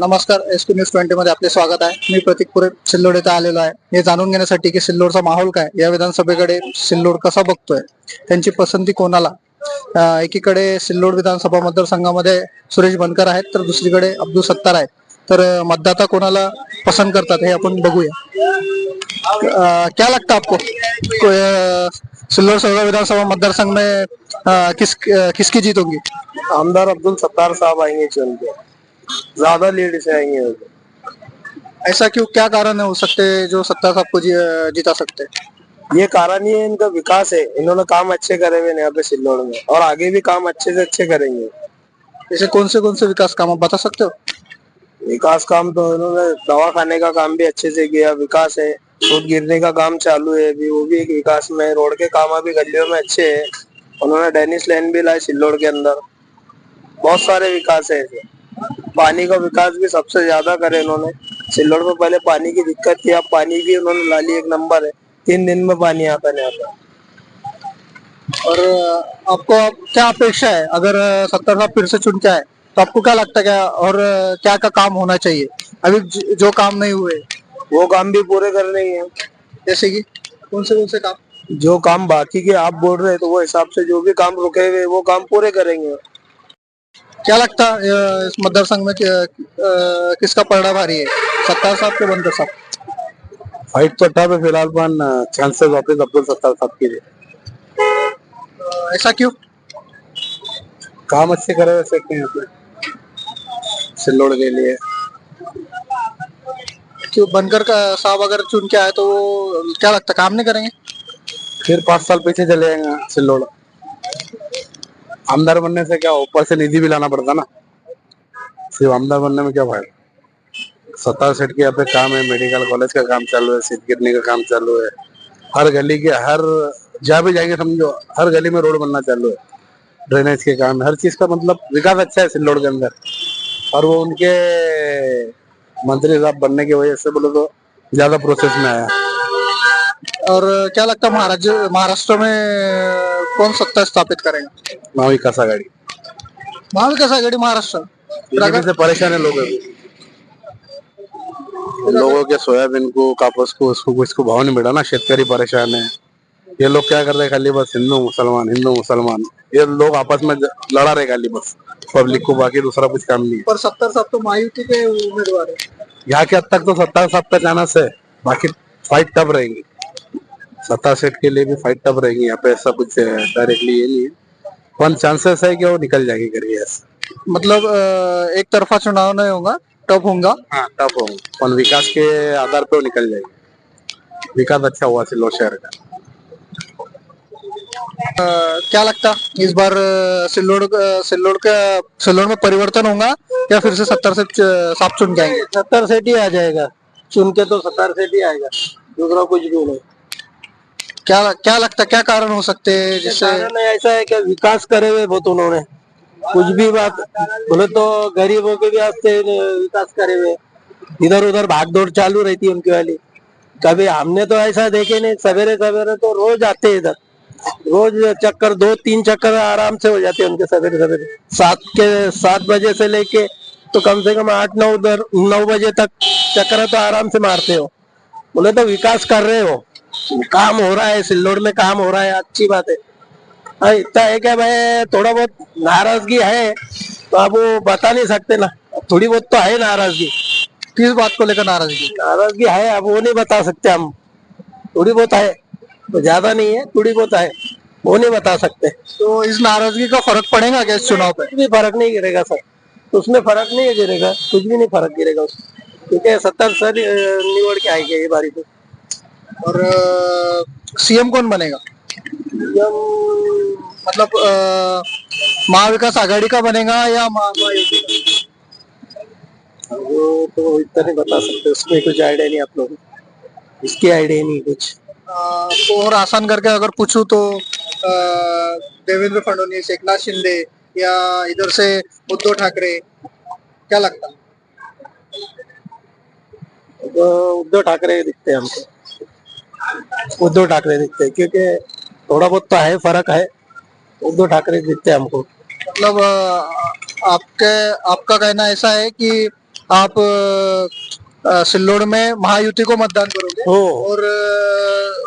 नमस्कार S T news twenty मध्ये आपले स्वागत आहे. मी प्रतीक पुरे सिल्लोड येथे आलेलो आहे. हे जाणून घेण्यासाठी की सिल्लोडचा माहोल काय? या विधानसभेकडे सिल्लोड कसा बघतोय? त्यांची पसंती कोणाला? एकीकडे सिल्लोड विधानसभा मतदारसंघामध्ये सुरेश बनकर आहेत तर दुसरीकडे अब्दुल सत्तार आहेत. तर मतदाता कोणाला पसंत करतात हे आपण बघूया. क्या लगता आपको? सिल्लोड सोलह विधानसभा मतदारसंघ में किस किसकी जीत होगी? आमदार अब्दुल सत्तार साहब आएंगे ज़्यादा लीड से आएँगे ऐसा क्यों क्या कारण है हो सकते हैं जो सत्ता साहब को जी- जिता सकते? हैं ये कारण ही है इनका विकास है। इन्होंने काम अच्छे करे हुए यहाँ पे सिल्लोड़ में। और आगे भी काम अच्छे से अच्छे करेंगे। जैसे कौन से कौन से विकास काम आप बता सकते हो? विकास काम तो इन्होंने दवाखाने का काम भी अच्छे से किया विकास है। सूद गिरने का काम चालू है अभी वो भी एक विकास में रोड के काम अभी गलियों में अच्छे है। उन्होंने डेनिस लेन भी लाए सिल्लोड़ के अंदर। बहुत सारे विकास है। पानी का विकास भी सबसे ज़्यादा करे इन्होंने। सिल्लोड़ में पहले पानी की दिक्कत थी, अब पानी भी उन्होंने ला ली, एक नंबर है। तीन दिन में पानी आता नहीं आता। और आपको क्या अपेक्षा है? अगर सत्तर साहब फिर से चुन के आए तो आपको क्या लगता है क्या? और क्या क्या काम होना चाहिए? अभी जो काम नहीं हुए, वो काम भी पूरे करने ही है। जैसे कि कौन से कौन से काम? जो काम बाकी के आप बोल रहे हैं तो वो हिसाब से जो भी काम रुके हुए वो काम पूरे करेंगे। क्या लगता है इस मतदार संघ में कि- किसका पलड़ा भारी है? सत्ता साहब के बनकर साहब? फाईट पट्टा पे फ़िलहाल पण चान्सेस वापस अब्दुल सत्तार साहब के अ, ऐसा क्यों? काम अच्छे करे हैं अपने सिल्लोड़ के लिए। क्यों बनकर का साहब अगर चुन के आए तो वो क्या लगता है काम नहीं करेंगे? फिर पाँच साल पीछे चले जाएँगे सिल्लोड़। आमदार बनने से क्या ऊपर से निधि भी लाना पड़ता ना? सिर्फ़ आमदार बनने में क्या फ़ायदा? सत्तार सेठ के यहाँ पे काम है मेडिकल कॉलेज का काम चालू है, सीट गिरने का काम चालू है। हर गली के, हर, जहाँ भी जाएँगे समझो, हर गली में रोड बनना चालू है। ड्रेनेज के काम, हर चीज़ का मतलब विकास अच्छा है सिल्लोड़ के अंदर। और वो उनके मंत्री साहब बनने की वजह से बोले तो ज़्यादा प्रोसेस में आया। और क्या लगता है महाराष्ट्र महाराष्ट्र में कौन सत्ता स्थापित करेगा? महाविकास आघाड़ी। महाविकास आघाड़ी महाराष्ट्र। बीजेपी से परेशान है लोग अभी। लोगों के सोयाबीन को कापस को उसको इसको भाव नहीं मिला ना शेतकरी परेशान है। ये लोग क्या कर रहे हैं खाली बस हिंदू मुसलमान हिंदू मुसलमान। ये लोग आपस में लड़ा रहे खाली बस। पब्लिक को बाकी दूसरा कुछ काम नहीं पर सत्तर साहब तो महायुति के उम्मीदवार है। यहाँ के अब तक तो सत्ता साहब का चांस है बाकी फाइट तब रहेगी। सत्ता सेट के लिए भी फाइट टफ रहेगी यहाँ पे ऐसा कुछ डायरेक्टली ये नहीं है। वन चांसेस है कि वो निकल जाएगी ऐसा मतलब अ, एक तरफा चुनाव नहीं होगा टफ होगा हाँ टफ होगा। विकास के आधार पे वो निकल जाएगी। विकास अच्छा हुआ सिल्लोड शहर का। अ, क्या लगता इस बार अ, सिल्लोड अ, सिल्लोड का सिल्लोड में परिवर्तन होगा या फिर से सत्तर से साफ़ चुन जाएँगे सत्तर सेट ही आ जाएगा। चुन के तो सत्तर सेट ही आएगा। दूसरा कुछ भी नहीं। क्या क्या लगता, क्या कारण हो सकते हैं जिससे ऐसा है कि विकास करे हुए बहुत उन्होंने। कुछ भी बात, बोले तो गरीबों के भी वास्ते विकास करे हुए। इधर उधर भागदौड़ चालू रहती है उनकी वाली। कभी हमने तो ऐसा देखे नहीं, सवेरे सवेरे तो रोज आते हैं इधर। रोज चक्कर, दो, तीन चक्कर आराम से हो जाते हैं उनके सवेरे सवेरे। सात के, सात बजे से लेके तो कम से कम आठ, नौ नौ बजे तक चक्कर तो आराम से मारते हो। बोले तो विकास कर रहे हो। काम हो रहा है सिल्लोड में काम हो रहा है अच्छी बात है। हाँ, इतना है क्या भाई थोड़ा बहुत नाराज़गी है तो आप वो बता नहीं सकते ना। थोड़ी बहुत तो है नाराज़गी। किस बात को लेकर नाराज़गी? नाराज़गी है अब वो नहीं बता सकते हम। थोड़ी बहुत है तो ज़्यादा नहीं है थोड़ी बहुत है वो नहीं बता सकते। तो इस नाराज़गी का फ़र्क पड़ेगा क्या इस चुनाव पे? भी फ़र्क नहीं गिरेगा सर उसमें फ़र्क नहीं गिरेगा कुछ भी नहीं फ़र्क गिरेगा उसमें। क्योंकि सत्तर सर निवड़ के आएँगे ये बारी तो और सीएम कौन बनेगा? हम मतलब महाविकास आघाड़ी का बनेगा या वो तो इतना नहीं बता सकते उसमें कुछ आइडिया नहीं आप लोगों इसकी आइडिया नहीं कुछ। तो और आसान करके अगर पूछूँ तो देवेंद्र फडणवीस एकनाथ शिंदे या इधर से उद्धव ठाकरे क्या लगता उद्धव ठाकरे दिखते हैं हमको। उद्धव ठाकरे दिखते हैं क्योंकि थोड़ा बहुत तो है फ़र्क है। उद्धव ठाकरे दिखते हैं हमको। मतलब आपके आपका कहना ऐसा है कि आप सिल्लोड में महायुति को मतदान करोगे? हो। और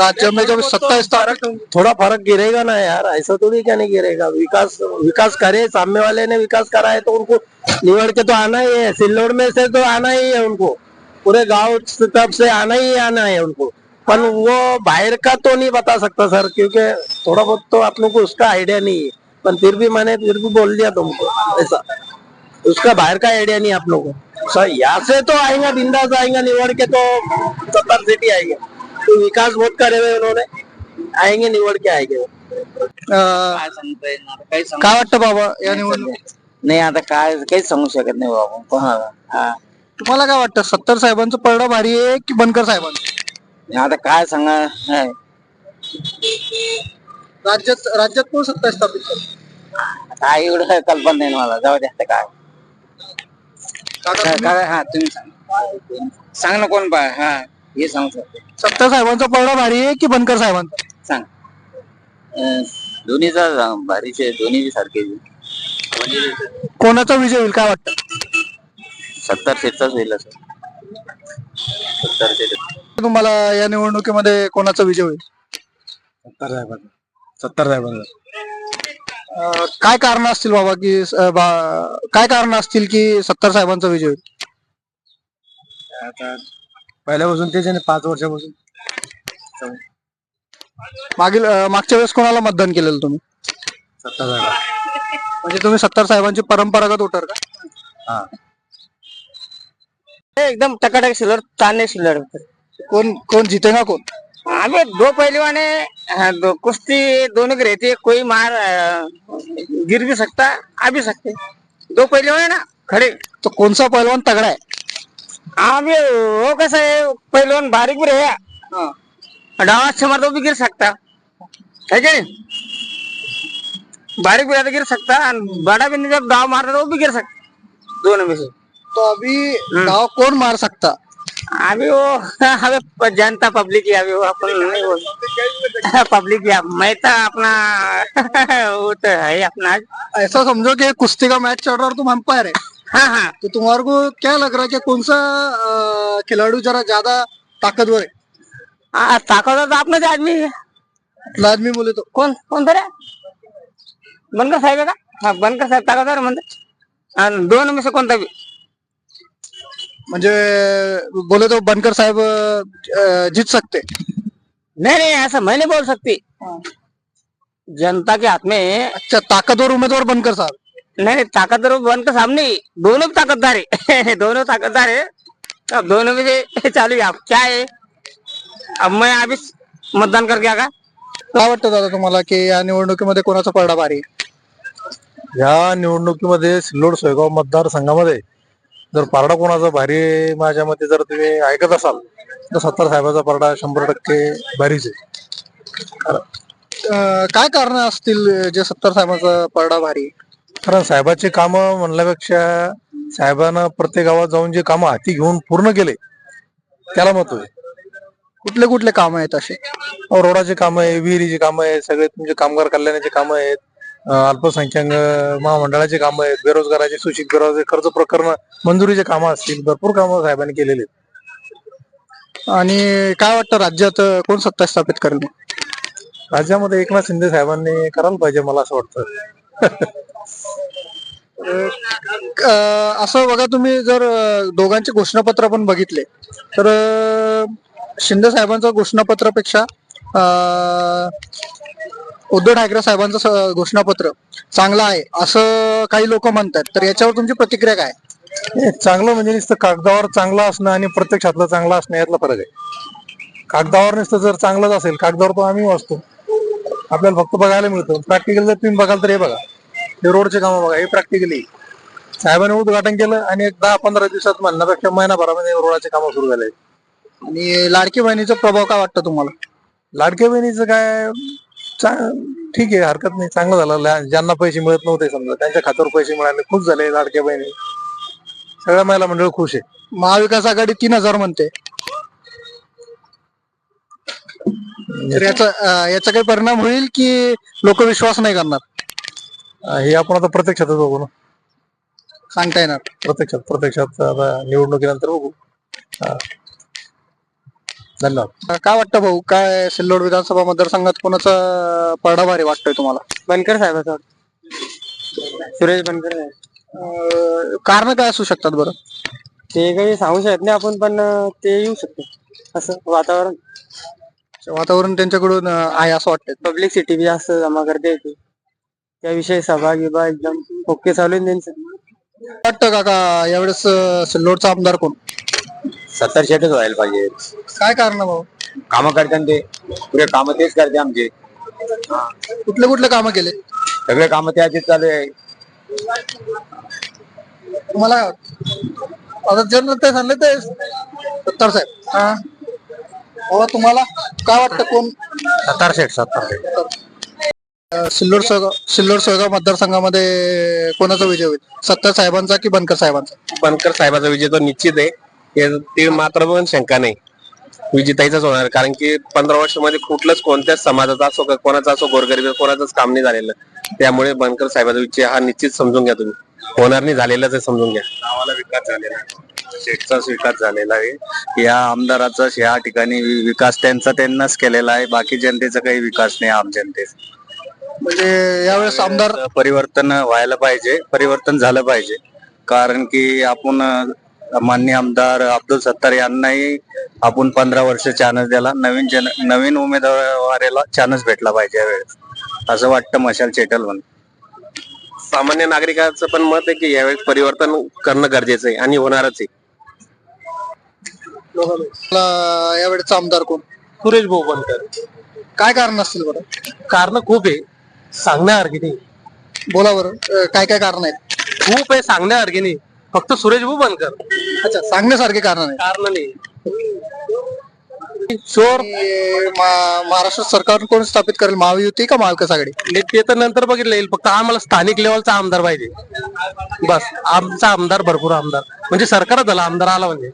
राज्य में जब सत्ता स्थापित होंगी? थोड़ा फ़र्क गिरेगा ना यार ऐसा थोड़ी क्या नहीं गिरेगा। विकास विकास करे सामने वाले ने विकास करा है तो उनको निवड़ के तो आना ही है। सिल्लोड में से तो आना ही है उनको। पूरे गाँव तब से आना ही आना है उनको। पर वो बाहर का तो नहीं बता सकता सर? क्योंकि थोड़ा बहुत तो आप लोग को उसका आइडिया नहीं है। पर फिर भी मैंने फिर भी बोल दिया तुमको ऐसा। उसका बाहर का आइडिया नहीं आप लोगों को। सर यहाँ से तो आएंगे बिंदास आएंगे निवड़ के तो सत्तर सीटी आएंगे। तो विकास बहुत करे हुए उन्होंने। आएंगे निवड के आएंगे काय सांगता येणार काही सांगू काय वाटतं बाबा या निवडणुकीत? नाही आता काय काहीच सांगू शकत नाही बाबा कोणाला. हा. तुम्हाला काय वाटतं? सत्तर साहेबांचं पडदा भारी आहे की बनकर साहेबांचं? आता काय सांगा? हा. राज्यात राज्यात कोण सत्ता स्थापित? काय एवढं काय कल्पना नाही मला. जाऊ द्या आता काय? काका, काय तुम्ही- काय- हा तुम्ही सांग. सांग ना कोण पाय हा हे सांगू शकतो. सत्ता साहेबांचा पडदा भारी आहे की बनकर साहेबांचा? सांग. दोन्हीचा भारीचे दोन्ही सारखे कोणाचा विजय होईल काय वाटतं? सत्तर सीटचाच होईल असं. सत्तर सीट तुम्हाला या निवडणुकीमध्ये कोणाचा विजय होईल? सत्तर साहेबांचा सत्तर साहेबांचा अं, काय कारण असतील बाबा की बा- काय कारण असतील की सत्तर साहेबांचा विजय होईल? आता पहिल्यापासून तेच आहे ना, पाच वर्षापासून. मागील अं, मागच्या वेळेस कोणाला मतदान केलेलं तुम्ही? सत्तर साहेब म्हणजे तुम्ही सत्तर साहेबांची परंपरागत वोटर का? हा. एकदम टकाटक सिल्वर ताने सिल्वर कोण कोण जितेगा कोण? अबे दो पहलवाने हाँ, दो कुश्ती दोनों की रहती है कोई मार गिर भी सकता आ भी सकते. दो पहलवान है ना? खड़े. तो कौन सा पहलवान तगड़ा है अबे वो कैसा है पहलवान बारीक भी रहेगा डावा अच्छा मार तो भी गिर सकता. है क्या बारीक भी रहता गिर सकता बड़ा भी नहीं जब डाव मारता तो वो भी गिर सकता. दोनों में से तो अभी गाँव कौन मार सकता? अभी वो हमें जनता पब्लिक ही अभी वो अपन नहीं बोल पब्लिक ही मैं तो अपना वो तो है अपना। ऐसा समझो कि कुश्ती का मैच चल रहा है और तुम अंपायर है। हाँ हाँ। तो तुम्हारे को क्या लग रहा है कि कौन सा अ, खिलाड़ी जरा ज्यादा ताकतवर है? आ, ताकतवर तो अपना आदमी है। आपला आदमी बोले तो। कौन कौन तर बनकर साहेब है का? हाँ बनकर साहेब ताकतवर है म्हणते दोन में से कोणता भी म्हणजे बोले तो बनकर साहब जीत सकते. नहीं नहीं ऐसा मैं नहीं बोल सकती जनता के हाथ में अच्छा ताकतवर उम्मीदवार बनकर साहब. नहीं नहीं ताकतवर बनकर साहब नहीं दोनों ताकतदार है. दोनों ताकतदार है. अब दोनों में से चालू है। अब क्या है? अब मैं अभी मतदान करके आगा। काय वाटतं दादा तुम्हाला की या निवडणुकीमध्ये कोणाचा पडदा भारी आहे? या निवडणुकीमध्ये सिल्लोड सोयगाव मतदारसंघामध्ये जर पारडा कोणाचा भारी माझ्या मते जर तुम्ही ऐकत असाल तर सत्तर साहेबाचा पारडा शंभर टक्के भारीच आहे. काय कारण असतील जे सत्तर साहेबांचा पडदा भारी? कारण साहेबाचे काम म्हणल्यापेक्षा साहेबांना प्रत्येक गावात जाऊन जे कामं हाती घेऊन पूर्ण केले त्याला महत्त्व आहे. कुठले कुठले काम आहेत असे? रोडाचे काम आहे विहिरीचे काम आहे सगळे तुमचे कामगार कल्याणाचे काम आहेत. अल्पसंख्याक महामंडळाचे काम आहेत बेरोजगाराचे सूचित बेरोजगार कर्ज प्रकरण मंजुरीचे कामं असतील भरपूर कामं साहेबांनी केलेली आणि काय वाटतं राज्यात कोण सत्ता स्थापित करेल? राज्यामध्ये एकनाथ शिंदे साहेबांनी करायला पाहिजे मला असं वाटतं असं बघा तुम्ही जर दोघांचे घोषणापत्र पण बघितले तर शिंदे साहेबांचं घोषणापत्रापेक्षा अ, उद्धव ठाकरे साहेबांचं घोषणापत्र चांगलं आहे असं काही लोक म्हणतात. तर याच्यावर तुमची प्रतिक्रिया काय? चांगलं म्हणजे नुसतं कागदावर चांगलं असणं आणि प्रत्यक्षातलं चांगलं असणं यातला फरक आहे. कागदावर नुसतं जर चांगलंच असेल कागदावर तो आम्ही वाचतो. आपल्याला फक्त बघायला मिळतं. प्रॅक्टिकल जर तुम्ही बघाल तर हे बघा. हे रोडचे कामं बघा हे प्रॅक्टिकली साहेबांनी उद्घाटन केलं आणि एक दहा पंधरा दिवसात म्हणण्यापेक्षा महिनाभरामध्ये रोडाचे कामं सुरू झाले. आणि लाडकी बहिणीचा प्रभाव काय वाटतं तुम्हाला? लाडक्या बहिणीचं काय ठीक आहे हरकत नाही चांगलं झालं. ज्यांना पैसे मिळत नव्हते समजा त्यांच्या खात्यावर पैसे मिळाले खुश झाले लाडक्या बहिणी. सगळ्या महिला मंडळ खुश आहे महाविकास आघाडी तीन हजार म्हणते. तर याचा याचा काही परिणाम होईल की लोक विश्वास नाही करणार? हे आपण आता प्रत्यक्षातच बघू ना. सांगता येणार. प्रत्यक्षात प्रत्यक्षात आता निवडणुकीनंतर बघू. हा. धन्यवाद. काय वाटतं भाऊ? काय सिल्लोड विधानसभा मतदारसंघात कोणाचा पडा भारी वाटतोय तुम्हाला? बनकर साहेबाचा सुरेश बनकर कारण काय असू शकतात बरं? ते काही सांगू शकत नाही आपण पण ते येऊ शकते. असं वातावरण. वातावरण त्यांच्याकडून अं, आहे असं वाटतंय. पब्लिक सिटी बी जास्त जमा करते त्याविषयी सभा गिभा एकदम ओके चालू आहे त्यांचं. वाटतं काका? यावेळेस अं, सिल्लोडचा आमदार कोण? सत्तर शेटच व्हायला पाहिजे. काय कारण भाऊ? काम करतात ते. पुरे काम तेच करते आमचे. कुठले कुठले कामं केले? सगळे काम त्याचेच चालू आहे. तुम्हाला? आता जर ते सांगले ते सत्तार साहेब. हा. बाबा तुम्हाला काय वाटतं कोण? सत्तार शेठ सत्तार अं, सिल्लोड सोयगाव सिल्लोड सोयगाव मतदारसंघामध्ये कोणाचा विजय होईल? सत्तार साहेबांचा की बनकर साहेबांचा? बनकर साहेबाचा विजय तो निश्चित आहे. ते- ते मात्र पण शंका नाही. विजेताईचाच होणार कारण की पंधरा वर्षामध्ये कुठलंच कोणत्याच समाजाचा असो का कोणाचा असो गोरगरीब कोणाचंच काम नाही झालेलं. त्यामुळे बनकर साहेबाचा विजय हा निश्चित समजून घ्या तुम्ही. होणार नाही झालेलाच आहे समजून घ्या. गावाला विकास झालेला शेठचाच विकास झालेला आहे. या आमदाराचा या ठिकाणी विकास त्यांचा त्यांनाच केलेला आहे. बाकी जनतेचा काही विकास नाही आम जनतेचा. म्हणजे यावेळेस आमदार परिवर्तन व्हायला पाहिजे परिवर्तन झालं पाहिजे. कारण की आपण माननीय आमदार अब्दुल सत्तार यांनाही आपण पंधरा वर्ष चान्स दिला. नवीन जन नवीन उमेदवाराला चान्स भेटला पाहिजे यावेळेस. असं वाटतं मशाल चेटल म्हणून. सामान्य नागरिकाचं पण मत आहे की यावेळेस परिवर्तन करणं गरजेचं आहे आणि होणारच आहे. यावेळेचा आमदार कोण? सुरेश भाऊ बनकर काय कारण असतील बरं? कारण खूप आहे. सांगण्यासारखी नाही बोला बरं. काय काय कारण आहेत? खूप आहे सांगण्यासारखी नाही फक्त सुरेश भाऊ बनकर अच्छा सांगण्यासारखे कारण आहेत कारण नाही. चोर मा- महाराष्ट्र सरकार कोण स्थापित करेल? महायुती का महाविकास आघाडी? आणि ते तर नंतर बघितलं येईल. फक्त आम्हाला स्थानिक लेवलचा आमदार पाहिजे. बस आमचा आमदार भरपूर आमदार. म्हणजे सरकारच झाला आमदार आला म्हणजे.